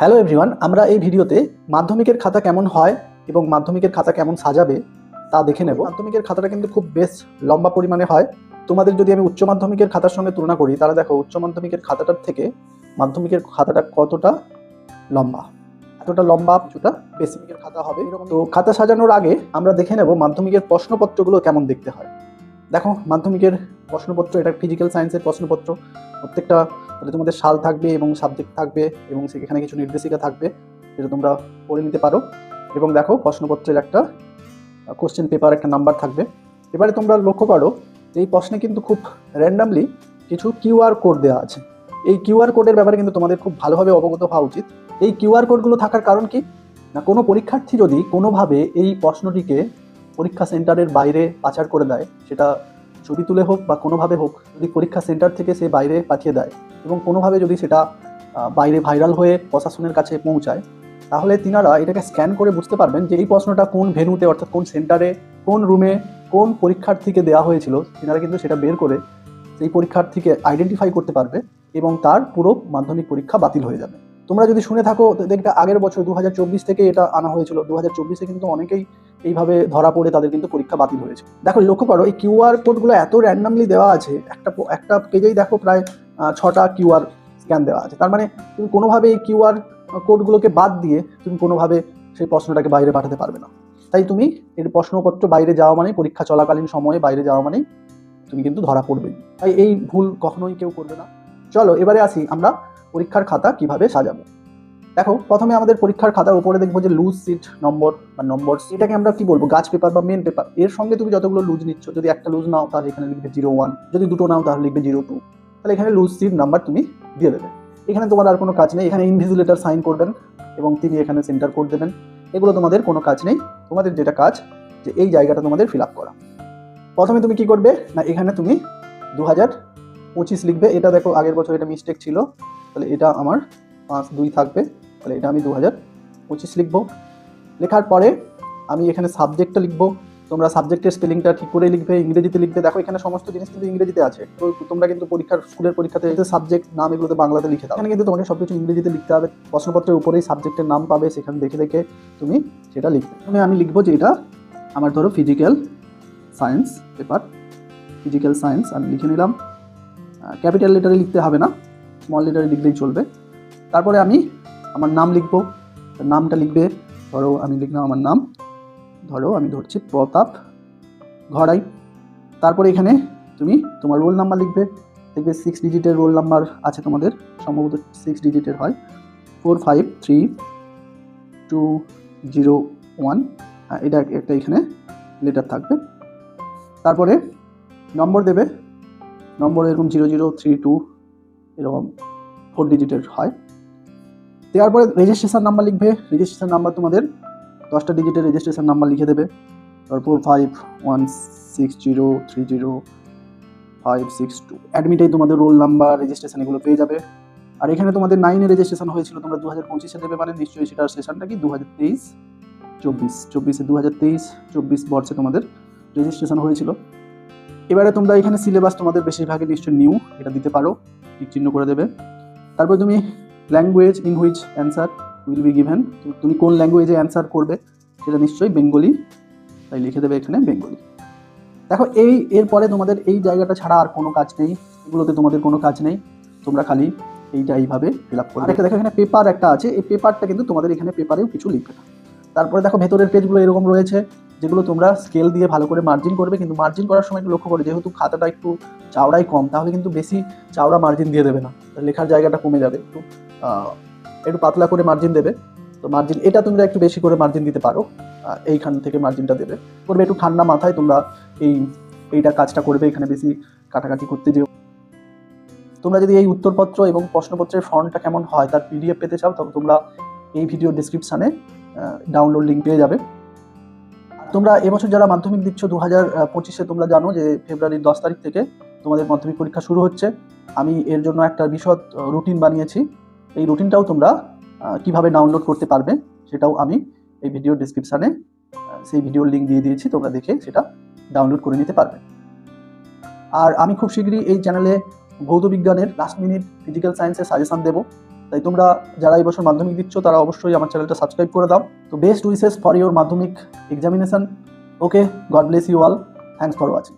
Hello everyone আমরা এই ভিডিওতে মাধ্যমিকের খাতা কেমন হয় এবং মাধ্যমিকের খাতা কেমন সাজাবে তা দেখে নেব। মাধ্যমিকের খাতাটা কিন্তু খুব বেশ লম্বা পরিমাণে হয়। তোমাদের যদি আমি উচ্চ মাধ্যমিকের খাতার সঙ্গে তুলনা করি তাহলে দেখো উচ্চ মাধ্যমিকের খাতাটার থেকে মাধ্যমিকের খাতাটা কতটা লম্বা? এতটা লম্বা কিছুটা বেসিকের খাতা হবে। এরকম তো খাতা সাজানোর আগে আমরা দেখে নেব মাধ্যমিকের প্রশ্নপত্রগুলো কেমন দেখতে হয়। দেখো মাধ্যমিকের প্রশ্নপত্র এটা ফিজিক্যাল সায়েন্সের প্রশ্নপত্র। প্রত্যেকটা তাহলে তোমাদের সাল থাকবে এবং সাবজেক্ট থাকবে এবং সেখানে কিছু নির্দেশিকা থাকবে যেটা তোমরা পড়ে নিতে পারো। এবং দেখো প্রশ্নপত্রের একটা কোশ্চেন পেপার একটা নাম্বার থাকবে। এবারে তোমরা লক্ষ্য করো যে এই প্রশ্নে কিন্তু খুব র্যান্ডামলি কিছু কিউআর কোড দেওয়া আছে। এই কিউআর কোডের ব্যাপারে কিন্তু তোমাদের খুব ভালোভাবে অবগত হওয়া উচিত। এই কিউআর কোডগুলো থাকার কারণ কি? না, কোনো পরীক্ষার্থী যদি কোনোভাবে এই প্রশ্নটিকে পরীক্ষা সেন্টারের বাইরে পাচার করে দেয়, সেটা ছবি তুলে হোক বা কোনোভাবে হোক, যদি পরীক্ষা সেন্টার থেকে সে বাইরে পাঠিয়ে দেয় এবং কোনোভাবে যদি সেটা বাইরে ভাইরাল হয়ে প্রশাসনের কাছে পৌঁছায়, তাহলে তিনারা এটাকে স্ক্যান করে বুঝতে পারবেন যে এই প্রশ্নটা কোন ভেন্যুতে, অর্থাৎ কোন সেন্টারে, কোন রুমে, কোন পরীক্ষার্থীকে দেওয়া হয়েছিল। তিনারা কিন্তু সেটা বের করে সেই পরীক্ষার্থীকে আইডেন্টিফাই করতে পারবে এবং তার পুরো মাধ্যমিক পরীক্ষা বাতিল হয়ে যাবে। তোমরা যদি শুনে থাকো দেখবে আগের বছর দু হাজার চব্বিশ থেকে এটা আনা হয়েছিল। দু হাজার কিন্তু অনেকেই এইভাবে ধরা পড়ে তাদের কিন্তু পরীক্ষা বাতিল হয়েছে। দেখো লক্ষ্য করো, এই কিউআর কোডগুলো এত র্যান্ডামলি দেওয়া আছে, একটা একটা পেজেই দেখো প্রায় ছটা কিউআর স্ক্যান দেওয়া আছে। তার মানে তুমি কোনোভাবে এই কিউআর কোডগুলোকে বাদ দিয়ে তুমি কোনোভাবে সেই প্রশ্নটাকে বাইরে পাঠাতে পারবে না। তাই তুমি এর প্রশ্নপত্র বাইরে যাওয়া মানে পরীক্ষা চলাকালীন সময়ে বাইরে যাওয়া মানে তুমি কিন্তু ধরা পড়বে। তাই এই ভুল কখনোই কেউ করবে না। চলো, এবারে আসি আমরা পরীক্ষার খাতা কীভাবে সাজাবো। দেখো, প্রথমে আমাদের পরীক্ষার খাতার উপরে দেখব যে লুজ সিট নম্বর বা নম্বর এটাকে আমরা কি বলব? গাছ পেপার বা মেন পেপার এর সঙ্গে তুমি যতগুলো লুজ নিচ্ছ, যদি একটা লুজ নাও তাহলে এখানে লিখবে জিরো ওয়ান যদি দুটো নাও তাহলে লিখবে জিরো টু তাহলে এখানে লুজ সিট নাম্বার তুমি দিয়ে দেবে। এখানে তোমার আর কোনো কাজ নেই, এখানে ইনভিজিলেটার সাইন করবেন এবং তিনি এখানে সেন্টার কোড দেবেন। এগুলো তোমাদের কোনো কাজ নেই, তোমাদের যেটা কাজ, যে এই জায়গাটা তোমাদের ফিল আপ করা। প্রথমে তুমি কি করবে? না, এখানে তুমি দু হাজার পঁচিশ লিখবে। এটা দেখো, আগের বছর এটা মিস্টেক ছিল। তাহলে এটা আমার পাঁচ দুই থাকবে। তাহলে এটা আমি দু হাজার পঁচিশ লিখব। লেখার পরে আমি এখানে সাবজেক্টটা লিখব। তোমরা সাবজেক্টের স্পেলিংটা ঠিক করে লিখবে, ইংরেজিতে লিখবে। দেখো, এখানে সমস্ত জিনিস কিন্তু ইংরেজিতে আছে। তো তোমরা কিন্তু পরীক্ষার স্কুলের পরীক্ষাতে সাবজেক্ট নাম এগুলোতে বাংলাতে লিখে দাও। এখানে কিন্তু তোমাকে সব কিছু ইংরেজিতে লিখতে হবে। প্রশ্নপত্রের উপরেই সাবজেক্টের নাম পাবে, সেখানে দেখে দেখে তুমি সেটা লিখবে। তুমি আমি লিখব যে এটা আমার ধরো physical science paper physical science আমি লিখে নিলাম। ক্যাপিটাল লেটারে লিখতে হবে না। স্মল লেটারে লিখলেই চলবে। তারপরে আমি আমার নাম লিখব। নামটা লিখবে। ধরো আমি লিখলাম আমার নাম ধরো, আমি ধরছি প্রতাপ ঘড়াই। তারপরে এখানে তুমি তোমার রোল নাম্বার লিখবে। দেখবে সিক্স ডিজিটের রোল নাম্বার আছে তোমাদের, সম্ভবত সিক্স ডিজিটের হয়। Four five three two zero one এটা একটা এখানে লেটার থাকবে। তারপরে নম্বর দেবে। নম্বর এরকম জিরো জিরো থ্রি টু এরকম ফোর ডিজিটের হয়। দেওয়ার পরে রেজিস্ট্রেশন নাম্বার লিখবে। রেজিস্ট্রেশন নাম্বার তোমাদের দশটা ডিজিটের রেজিস্ট্রেশন নাম্বার লিখে দেবে। তারপর five one six zero three zero five six two অ্যাডমিটেই তোমাদের রোল নাম্বার রেজিস্ট্রেশন এগুলো পেয়ে যাবে। আর এখানে তোমাদের নাইনে রেজিস্ট্রেশন হয়েছিল, তোমরা দু হাজার পঁচিশে দেবে মানে নিশ্চয়ই সেটার সেশনটা কি? দু হাজার তেইশ, চব্বিশ। চব্বিশে দু হাজার তেইশ, চব্বিশ বর্ষে তোমাদের রেজিস্ট্রেশন হয়েছিল। এবারে তোমরা এখানে সিলেবাস তোমাদের বেশিরভাগই নিশ্চয়ই নিউ এটা দিতে পারো। টিক চিহ্ন করে দেবে। তারপর তুমি language in which answer will be given তুমি কোন ল্যাঙ্গুয়েজে অ্যান্সার করবে সেটা নিশ্চয়ই বেঙ্গলি। তাই লিখে দেবে এখানে বেঙ্গলি। দেখো, এই এরপরে তোমাদের এই জায়গাটা ছাড়া আর কোনো কাজ নেই। এগুলোতে তোমাদের কোনো কাজ নেই। তোমরা খালি এইটা এইভাবে ফিল আপ করবে। একটা দেখো, এখানে পেপার একটা আছে। এই পেপারটা কিন্তু তোমাদের এখানে পেপারেও কিছু লিখবে না। তারপরে দেখো, ভেতরের পেজগুলো এরকম রয়েছে, যেগুলো তোমরা স্কেল দিয়ে ভালো করে মার্জিন করবে। কিন্তু মার্জিন করার সময় একটু লক্ষ্য করে, যেহেতু খাতাটা একটু চাওড়াই কম, তাহলে কিন্তু বেশি চাওড়া মার্জিন দিয়ে দেবে না। লেখার জায়গাটা কমে যাবে। একটু একটু পাতলা করে মার্জিন দেবে। তো মার্জিন এটা তোমরা একটু বেশি করে মার্জিন দিতে পারো। এইখান থেকে মার্জিনটা দেবে। করবে একটু ঠান্ডা মাথায় তোমরা এই, এইটা কাজটা করবে, এখানে বেশি কাটাকাটি করতে যেও। তোমরা যদি এই উত্তরপত্র এবং প্রশ্নপত্রের ফর্মটা কেমন হয় তার পিডিএফ পেতে চাও, তবে তোমরা এই ভিডিও ডিসক্রিপশানে ডাউনলোড লিঙ্ক পেয়ে যাবে। তোমরা এবছর যারা মাধ্যমিক দিচ্ছ দু হাজার পঁচিশে তোমরা জানো যে ফেব্রুয়ারির দশ তারিখ থেকে তোমাদের মাধ্যমিক পরীক্ষা শুরু হচ্ছে। আমি এর জন্য একটা বিশদ রুটিন বানিয়েছি। এই রুটিনটাও তোমরা কীভাবে ডাউনলোড করতে পারবে সেটাও আমি এই ভিডিও ডিসক্রিপশানে সেই ভিডিওর লিঙ্ক দিয়ে দিয়েছি, তোমরা দেখে সেটা ডাউনলোড করে নিতে পারবে। আর আমি খুব শীঘ্রই এই চ্যানেলে ভৌত বিজ্ঞানের লাস্ট মিনিট ফিজিক্যাল সায়েন্সের সাজেশান দেবো। তাই তোমরা যারা এই বছর মাধ্যমিক দিচ্ছ, তারা অবশ্যই আমার চ্যানেলটা সাবস্ক্রাইব করে দাও। তো best wishes for your Madhyamik examination okay God bless you all thanks for watching